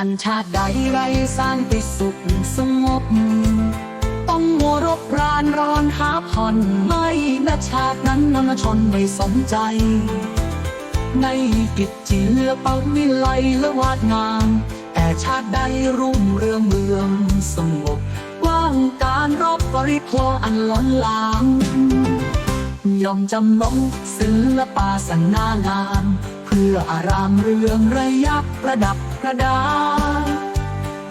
อันชาติใดไรสร้างติสุขสงบ ต้องมัวรบรานร้อนหาผ่อนไม่และชาตินั้นนำชนไม่สนใจ ในกิจจิเลอเป่าวิไลและวาดงาม แต่ชาติใดรุ่งเรืองเมืองสงบว่างการรบบริโภคอันล้นหลามยอมจำลงศิลปาสนางาม พื่ออารามเรืองระยับประดับประดา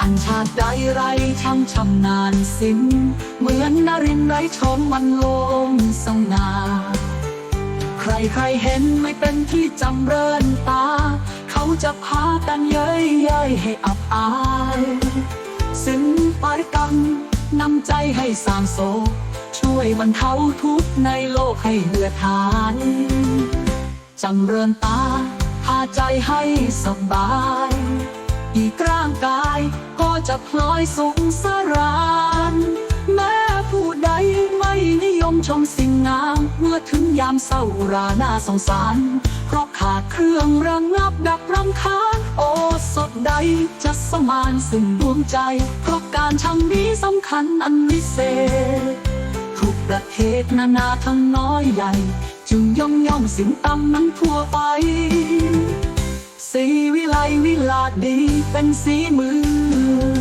อันชาติใดไรช่างชำนาญศิลป์เหมือนนรินทร์ไรชมมันโลงสง่าใครใครเห็นไม่เป็นที่จำเริญตา เขาจะพากันเย้ยเย้ยให้อับอายสินปารกรรมนำใจให้สางโศกช่วยบรรเทาทุกข์ในโลกให้เหือดหาย จำเริญตาพาใจให้สบาย อีกร่างกายก็จะพลอยสุขสรานแม้ผู้ใดไม่นิยมชมสิ่งงาม เมื่อถึงยามเศร้าราน่าสงสาร เพราะขาดเครื่องระงงับดับรำคาญโอสดใดจะสมานซึ่งดวงใจ เพราะการช่างนี้สำคัญอันวิเศษ ประเทศนานาทั้งน้อยใหญ่ จึงย่องย่องสิ่งต่ำนั้นทั่วไป สีวิไลวิลาศดีเป็นสีมือ